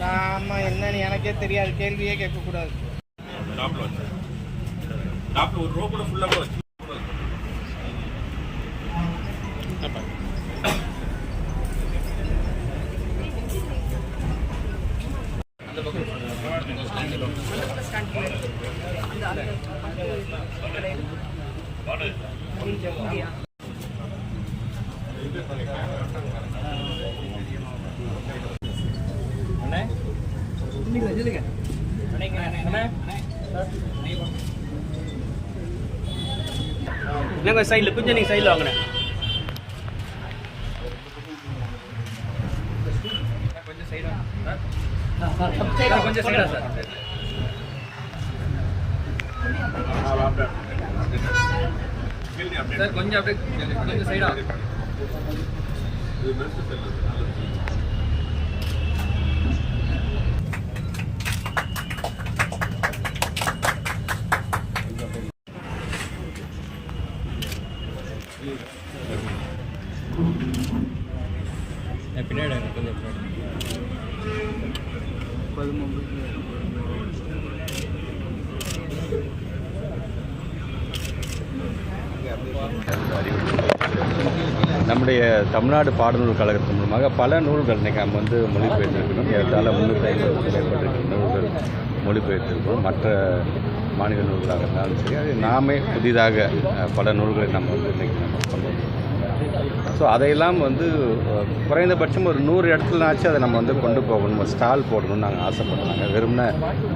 நாம என்னன்னு எனக்கே தெரியாது. கேள்வியே கேட்கக்கூடாது. டாப்ல ஒரு ரோ கூட ஃபுல்லா நாங்கள் சைடில் கொஞ்சம் நீங்கள் சைடில் வாங்கினேன் கொஞ்சம் சைடா கொஞ்சம் சைடா சார் சார் கொஞ்சம் அப்படியே கொஞ்சம் சைடா பின்னாடி கொஞ்சம் நம்முடைய தமிழ்நாடு பாடநூல் கழகத்தின் மூலமாக பல நூல்கள் இன்றைக்கி நம்ம வந்து மொழிபெயர்த்திருக்கிறோம். ஏற்றால முன்னூற்றி ஐம்பது மேற்பட்ட நூல்கள் மொழிபெயர்த்திருக்கிறோம். மற்ற மாநில நூல்களாக இருந்தாலும் சரி அது நாமே புதிதாக பல நூல்களை நம்ம வந்து இன்றைக்கி நம்ம கொண்டு வந்திருக்கோம். ஸோ அதையெல்லாம் வந்து குறைந்தபட்சம் ஒரு நூறு இடத்துலனாச்சும் அதை நம்ம வந்து கொண்டு போகணும். ஸ்டால் போடணும்னு நாங்கள் ஆசைப்படுறாங்க வெறும்னா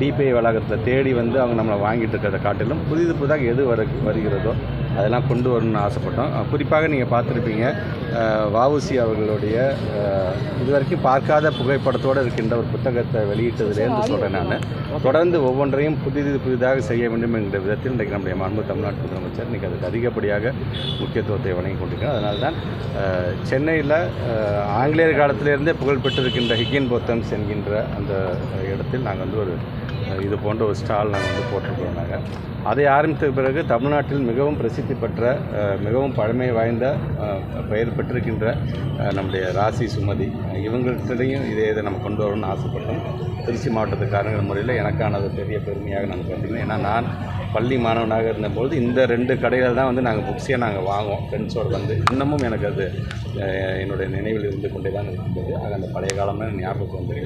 டிபிஐ வளாகத்தில் தேடி வந்து அவங்க நம்மளை வாங்கிட்டு இருக்கிறத காட்டிலும் புதிது புதிதாக எது வரு வருகிறதோ அதெல்லாம் கொண்டு வரணும்னு ஆசைப்பட்டோம். குறிப்பாக நீங்கள் பார்த்துருப்பீங்க வஉசி அவர்களுடைய இதுவரைக்கும் பார்க்காத புகைப்படத்தோடு இருக்கின்ற ஒரு புத்தகத்தை வெளியிட்டதுலேருந்து சொல்கிறேன் நான். தொடர்ந்து ஒவ்வொன்றையும் புதிது புதிதாக செய்ய வேண்டும் என்கிற விதத்தில் இன்றைக்கு நம்முடைய மாண்பு தமிழ்நாட்டு முதலமைச்சர் இன்றைக்கி அதுக்கு அதிகப்படியாக முக்கியத்துவத்தை வழங்கி கொண்டிருக்கிறார். அதனால தான் சென்னையில் ஆங்கிலேயர் காலத்திலிருந்தே புகழ்பெற்றிருக்கின்ற ஹிக்கின் போத்தம்ஸ் என்கின்ற அந்த இடத்தில் நாங்கள் வந்து ஒரு இது போன்ற ஒரு ஸ்டால் நாங்கள் வந்து போட்டிருக்கிறோம் நாங்கள் அதை ஆரம்பித்த பிறகு தமிழ்நாட்டில் மிகவும் பிரசித்தி பெற்ற மிகவும் பழமை வாய்ந்த பெயர் பெற்றிருக்கின்ற நம்முடைய ராசி சுமதி. இவங்கள்கிட்டையும் இதே இதை நம்ம கொண்டு வரணும்னு ஆசைப்பட்டோம். திருச்சி மாவட்டத்துக்காரங்கிற முறையில் எனக்கானது பெரிய பெருமையாக நாங்கள் பார்த்திங்கன்னா ஏன்னா நான் பள்ளி மாணவனாக இருந்தபோது இந்த ரெண்டு கடையில் தான் வந்து நாங்கள் புக்ஸே நாங்கள் வாங்குவோம். ஃப்ரெண்ட்ஸோடு வந்து. இன்னமும் எனக்கு அது என்னுடைய நினைவில் இருந்து கொண்டே தான் இருக்கின்றது. ஆக அந்த பழைய காலமே ஞாபகம் வந்து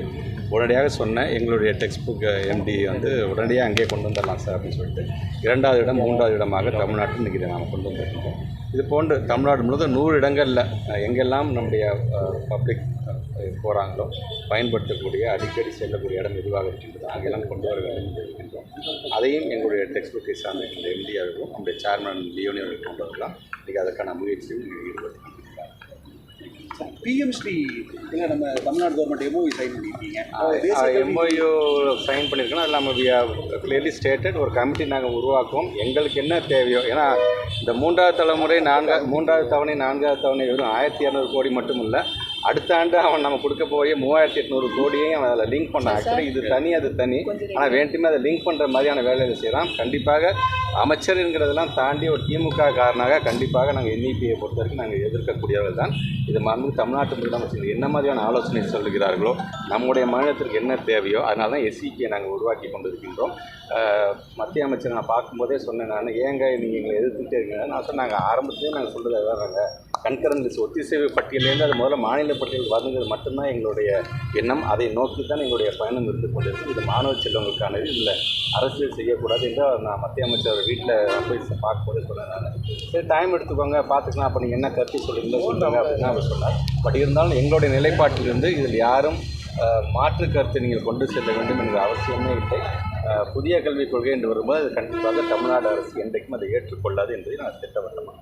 உடனடியாக சொன்னேன் எங்களுடைய டெக்ஸ்ட் புக் எம்டி வந்து உடனடியாக அங்கேயே கொண்டு வந்துடலாம் சார் அப்படின்னு சொல்லிட்டு. இரண்டாவது இடம் மூன்றாவது இடமாக தமிழ்நாட்டில் இன்றைக்கி இதை நாம் கொண்டு வந்திருக்கோம். இது போன்று தமிழ்நாடு முழுவதும் நூறு இடங்களில் எங்கெல்லாம் நம்முடைய பப்ளிக் போகிறாங்களோ பயன்படுத்தக்கூடிய அடிக்கடி செல்லக்கூடிய இடம் எதுவாக இருக்கின்றது அங்கெல்லாம் கொண்டு வர வேண்டும் என்று இருக்கின்றோம். அதையும் எங்களுடைய டெக்ஸ்ட் புக்கை சார்ந்த எம்டி அவர்களும் நம்முடைய சேர்மன் லியோனி அவர்கள் கொண்டு வரலாம். இன்றைக்கி அதற்கான முயற்சியும் ஈடுபட்டு கொண்டிருக்கிறார். பிஎம் ஸ்ரீ இல்லை நம்ம தமிழ்நாடு கவர்மெண்ட் எம்ஓவி சைன் பண்ணியிருக்கீங்க எம்ஓயு சைன் பண்ணியிருக்கோம் அதில் நம்ம வி கிளியர்லி ஸ்டேட்டட் ஒரு கமிட்டி நாங்கள் உருவாக்குவோம் எங்களுக்கு என்ன தேவையோ ஏன்னா இந்த மூன்றாவது தலைமுறை நான்கா மூன்றாவது தவணை நான்காவது தவணை வெறும் ஆயிரத்தி இரநூறு கோடி மட்டும் இல்லை அடுத்த ஆண்டு அவன் நம்ம கொடுக்க போய் மூவாயிரத்தி எட்நூறு கோடியையும் அவன் அதில் லிங்க் பண்ணான். ஆக்சுவலி இது தனி அது தனி. ஆனால் வேண்டுமே அதை லிங்க் பண்ணுற மாதிரியான வேலைகளை செய்யலாம் கண்டிப்பாக அமைச்சருங்கிறதெல்லாம் தாண்டி ஒரு திமுக காரனாக கண்டிப்பாக நாங்கள் என்இபியை பொறுத்த வரைக்கும் நாங்கள் எதிர்க்கக்கூடியவர்கள் தான். இது மாண்பு தமிழ்நாட்டு முதலமைச்சர் என்ன மாதிரியான ஆலோசனை சொல்லுகிறார்களோ நம்முடைய மாநிலத்திற்கு என்ன தேவையோ அதனால தான் எஸ்சிபியை நாங்கள் உருவாக்கி கொண்டிருக்கின்றோம். மத்திய அமைச்சர் நான் பார்க்கும்போதே சொன்னேன். நான் ஏங்க நீங்கள் எங்களை எதிர்த்துட்டே இருக்கீங்க. நான் சொன்னாங்க ஆரம்பத்திலே நாங்கள் சொல்கிறது அதுதாங்க கண்கரண்ட் ஒத்திசைவு பட்டியலேருந்து அது முதல்ல மாநில பட்டியல் வருங்கிறது மட்டும்தான் எங்களுடைய எண்ணம். அதை நோக்கி தான் எங்களுடைய பயணம் இருந்து கொண்டிருக்கு இது மாணவ செல்வங்களுக்கானது. இல்லை அரசியல் செய்யக்கூடாது என்று நான் மத்திய அமைச்சர் வீட்டில் போய் பார்க்கும்போது சொன்னேன் நான். சரி டைம் எடுத்துக்கோங்க. பார்த்துக்கலாம். அப்போ நீங்கள் என்ன கருத்து சொல்லியிருந்தோம் சொல்லுங்கள் அப்படின்னு அவர் சொன்னார். பட் இருந்தாலும் எங்களுடைய நிலைப்பாட்டிலிருந்து இதில் யாரும் மாற்று கருத்தை நீங்கள் கொண்டு செல்ல வேண்டும் என்ற அவசியமே இல்லை. புதிய கல்விக் கொள்கை என்று வரும்போது அது கண்டிப்பாக தமிழ்நாடு அரசு என்றைக்கும் அதை ஏற்றுக்கொள்ளாது என்பதை நான் திட்டவட்டமாக